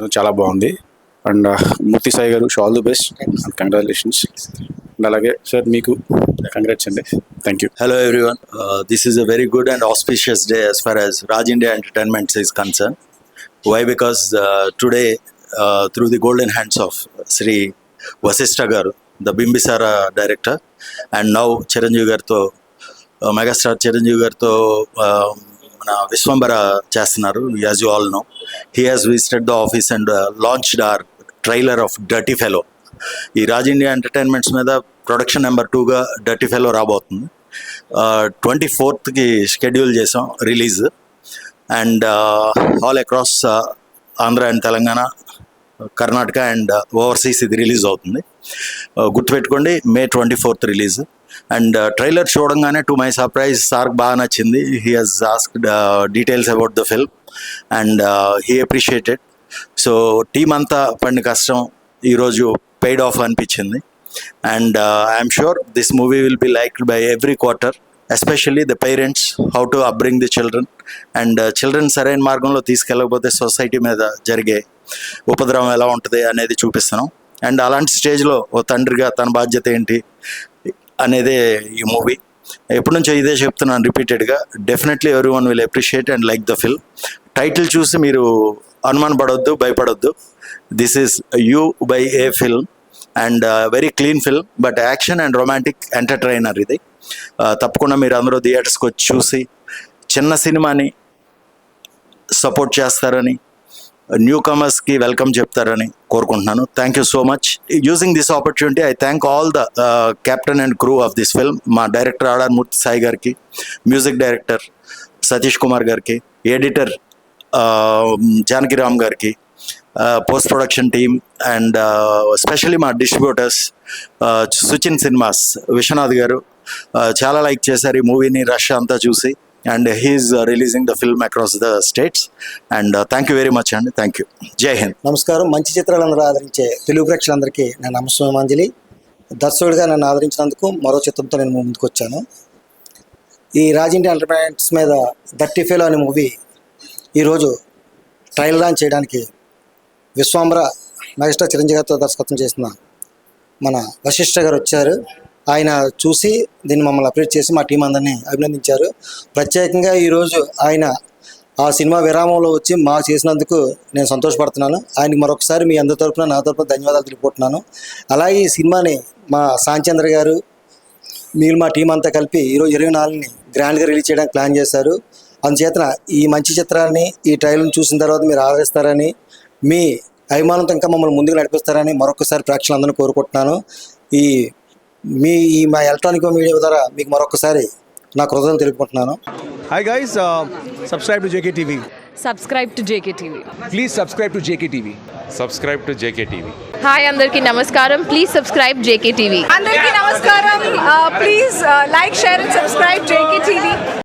చేశాను చాలా బాగుంది. And Murthy Sai garu all the best and congratulations. And అలాగే సార్ మీకు కంగ్రాట్స్ అండి. Thank you. Hello everyone this is a very good and auspicious day as far as Raj India entertainments is concern why because today through the golden hands of Shri Vashishta garu the Bimbisara director and now Chiranjeevi గారితో megastar Chiranjeevi గారితో మన విశ్వంబర చేస్తున్నారు as you all know he has visited the office and launched our trailer of dirty fellow ఈ Raj India entertainments మీద production number టూగా dirty fellow రాబోతుంది. Twenty ఫోర్త్కి schedule చేసాం release and all across Andhra and Telangana Karnataka and overseas ఇది release అవుతుంది. గుర్తుపెట్టుకోండి May twenty fourth release. And trailer చూడంగానే టు మై సర్ప్రైజ్ సార్కి బాగా నచ్చింది. He has asked details about the film and he appreciated so team అంతా పడిన కష్టం ఈరోజు పెయిడ్ ఆఫ్ అనిపించింది. And I'm sure this movie will be liked by every quarter especially the parents how to upbring the children and children సరైన మార్గంలో తీసుకెళ్ళకపోతే society మీద జరిగే ఉపద్రవం ఎలా ఉంటుంది అనేది చూపిస్తున్నాం. అండ్ అలాంటి స్టేజ్లో ఓ తండ్రిగా తన బాధ్యత ఏంటి అనేదే ఈ మూవీ. ఎప్పటి నుంచో ఇదే చెప్తున్నాను రిపీటెడ్గా. Definitely every one will appreciate and like the film title చూసి మీరు అనుమానపడొద్దు భయపడొద్దు. This is U by A film and very clean film but action and romantic entertainer ఇది. Uh, తప్పకుండా మీరు అందరూ థియేటర్స్కి వచ్చి చూసి చిన్న సినిమాని సపోర్ట్ చేస్తారని న్యూ కమర్స్కి వెల్కమ్ చెప్తారని కోరుకుంటున్నాను. Thank you so much using this opportunity I thank all the captain and crew of this film మా డైరెక్టర్ ఆడార్ మూర్తి సాయి గారికి మ్యూజిక్ డైరెక్టర్ సతీష్ కుమార్ గారికి ఎడిటర్ um, జానకిరామ్ గారికి post production team and specially మా డిస్ట్రిబ్యూటర్స్ సుచిన్ సినిమాస్ విశ్వనాథ్ గారు uh, చాలా లైక్ చేశారు ఈ మూవీని రష్ అంతా చూసి. And he's releasing the film across the states and thank you very much అండి థ్యాంక్ యూ జై హింద్ నమస్కారం. మంచి చిత్రాలందరూ ఆదరించే తెలుగు ప్రేక్షకులందరికీ నేను నమస్కారాంజలి దర్శకుడిగా నన్ను ఆదరించినందుకు మరో చిత్రంతో నేను ముందుకు వచ్చాను. ఈ రాజింటి ఎంటర్టైన్మెంట్స్ మీద దట్టి ఫెలో అనే మూవీ ఈరోజు ట్రయల్ లాంచ్ చేయడానికి విశ్వాంబర మెగాస్టార్ చిరంజీవి గారితో దర్శకత్వం చేసిన మన వశిష్ఠ గారు వచ్చారు. ఆయన చూసి దీన్ని మమ్మల్ని అప్డేట్ చేసి మా టీం అందరినీ అభినందించారు. ప్రత్యేకంగా ఈరోజు ఆయన ఆ సినిమా విరామంలో వచ్చి మా చేసినందుకు నేను సంతోషపడుతున్నాను. ఆయనకి మరొకసారి మీ అందరి తరఫున నా తరపున ధన్యవాదాలు తెలుపుకుంటున్నాను. అలాగే ఈ సినిమాని మా సాంచంద్ర గారు మీరు మా టీం అంతా కలిపి ఈరోజు ఇరవై నాలుగుని గ్రాండ్గా రిలీజ్ చేయడానికి ప్లాన్ చేశారు. అందుచేతన ఈ మంచి చిత్రాన్ని ఈ ట్రైలర్ని చూసిన తర్వాత మీరు ఆదరిస్తారని మీ అభిమానంతో ఇంకా మమ్మల్ని ముందుకు నడిపిస్తారని మరొకసారి ప్రేక్షకులందరినీ కోరుకుంటున్నాను. ఈ మీ ఈ మా ఎలక్ట్రానిక్ మీడియా ద్వారా మీకు మరొకసారి నా కృతజ్ఞతలు తెలుపుకుంటున్నాను Hi guys, uh, subscribe to JKTV. subscribe to JKTV. Please subscribe to JKTV. subscribe to JKTV. Hi అందరికీ నమస్కారం ప్లీజ్ సబ్స్క్రైబ్ జేకే టీవీ అందరికీ నమస్కారం please like share and subscribe JK